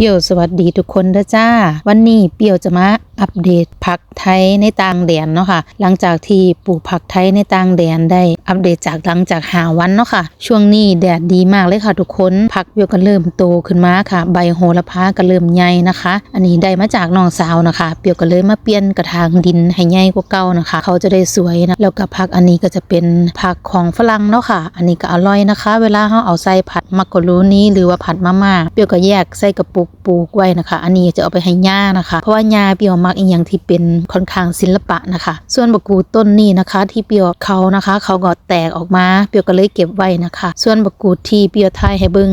เปียวสวัสดีทุกคนเด้อจ้า วันนี้เปียวจะมาอัปเดตผักไทยในต่างแดนเนาะค่ะ หลังจากที่ปลูกผักไทยในต่างแดนได้อัปเดตจากหลังจากหาวันเนาะค่ะ ช่วงนี้แดดดีมากเลยค่ะทุกคนผักเปียวก็เริ่มโตขึ้นมาค่ะ ใบโหระพาก็เริ่มใหญ่นะคะ อันนี้ได้มาจากน้องสาวนะคะ เปียวก็เลยมาเปลี่ยนกระถางดินให้ใหญ่กว่าเก่านะคะ เขาจะได้สวยนะแล้วก็ผักอันนี้ก็จะเป็นผักของฝรั่งเนาะค่ะ อันนี้ก็อร่อยนะคะ เวลาเราเอาใส่ผัดมักกะโรนีหรือว่าผัดมาม่าเปียวก็แยกใส่กระปุกปลูกไว้นะคะ อันนี้จะเอาไปให้ย่านะคะ เพราะว่าย่าเปียวมักอีกอย่างที่เป็นค่อนข้างศิลปะนะคะ ส่วนบะกรูต้นนี้นะคะ ที่เปียวเขานะคะ เขาก็แตกออกมา เปียวก็เลยเก็บไว้นะคะ ส่วนบะกรูที่เปียวทายให้เบิง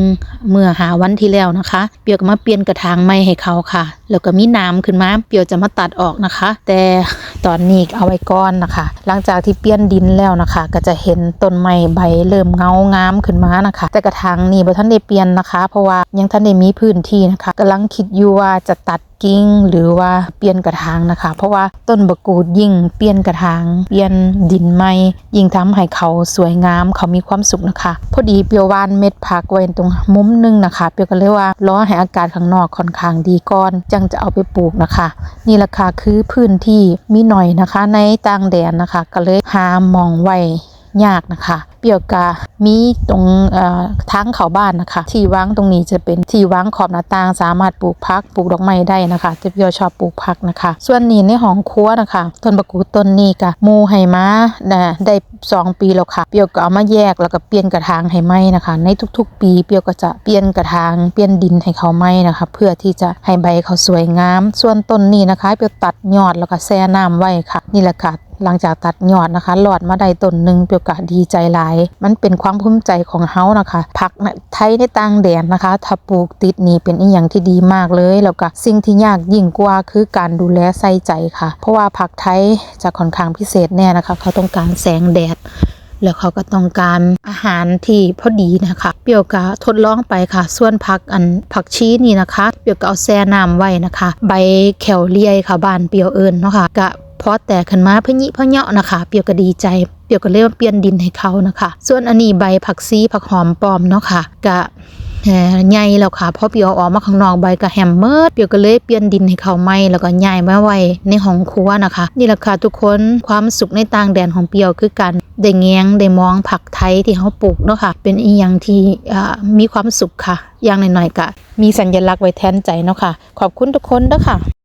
เมื่อหาวันที่แล้วนะคะ เปียวก็มาเปลี่ยนกระถางไม้ให้เขาค่ะ แล้วก็มีน้ำขึ้นมา เปียวจะมาตัดออกนะคะ แต่ตอนนี้เอาไว้ก่อนนะคะ หลังจากที่เปลี่ยนดินแล้วนะคะ ก็จะเห็นต้นไม้ใบเริ่มเงางามขึ้นมานะคะ แต่กระถางนี่บ่ทันได้เปลี่ยนนะคะ เพราะว่ายังทันได้มีพื้นที่นะคะกำลังคิดอยู่ว่าจะตัดกิ่งหรือว่าเปลี่ยนกระถางนะคะ เพราะว่าต้นบะกูดยิ่งเปลี่ยนกระถางเปลี่ยนดินใหม่ยิ่งทำให้เขาสวยงามเขามีความสุขนะคะ พอดีเปียววานเม็ดผักไว้ตรงมุมหนึงนะคะ เปียวก็เลยว่ารอให้อากาศข้างนอกค่อนข้างดีก่อนจังจะเอาไปปลูกนะคะ นี่แหละค่ะคือพื้นที่มีหน่อยนะคะ ในต่างแดนนะคะ ก็เลยหามองไว้ยากนะคะ เปียกามีตรงเอ่อทางเขาบ้านนะคะ ที่วางตรงนี้จะเป็นที่วางขอบหน้าต่างสามารถปลูกพักปลูกดอกไม้ได้นะคะจะเปียวชอบปลูกพักนะคะ ส่วนนี้ในห้องครัวนะคะต้นบะกรูดต้นนี้กะมูให้มานะได้สองปีแล้วค่ะ เปียวก็เอามาแยกแล้วก็เปลี่ยนกระถางให้ไหมนะคะ ในทุกๆ ปีเปียวก็จะเปลี่ยนกระถางเปลี่ยนดินให้เขาไหมนะคะ เพื่อที่จะให้ใบเขาสวยงาม ส่วนต้นนี้นะคะ เปียวตัดยอดแล้วก็แช่น้ำไว้ค่ะ นี่แหละค่ะ หลังจากตัดยอดนะคะหลอดมาได้ต้นหนึ่งเปียวกะดีใจหลาย มันเป็นความภูมิใจของเฮานะคะ ผักไทยในต่างแดนนะคะ ถ้าปลูกติดนี่เป็นอีหยังที่ดีมากเลย แล้วก็สิ่งที่ยากยิ่งกว่าคือการดูแลใส่ใจค่ะ เพราะว่าผักไทยจะค่อนข้างพิเศษแน่นะคะ เขาต้องการแสงแดดแล้วเขาก็ต้องการอาหารที่พอดีนะคะ เปียวก็ทดลองไปค่ะ ส่วนผักอันผักชีนี่นะคะ เปียวก็เอาแช่น้ำไว้นะคะ ใบแขวเลียค่ะบ้านเปียวเอิญเนาะค่ะก็ พอแตกขึ้นมาพะยิพะเหยาะนะคะเปียวก็ดีใจเปียวก็เลยมเปลี่ยนดินให้เขานะคะ ส่วนอันนี้ใบผักซีผักหอมปลอมเนาะค่ะก็แหมใหญ่แล้วค่ะพอเปียวออกมาข้างนอกใบก็แฮมเมิดเปียวก็เลยเปลี่ยนดินให้เขาไหมแล้วก็ย้ายมาไว้ในห้องครัวนะคะ นี่แหละค่ะทุกคนความสุขในต่างแดนของเปียวคือการได้แง้งได้มองผักไทยที่เขาปลูกเนาะค่ะ เป็นอีหยังที่มีความสุขค่ะอย่างหน่อยๆก็มีสัญลักษณ์ไว้แทนใจเนาะค่ะ ขอบคุณทุกคนเด้อค่ะ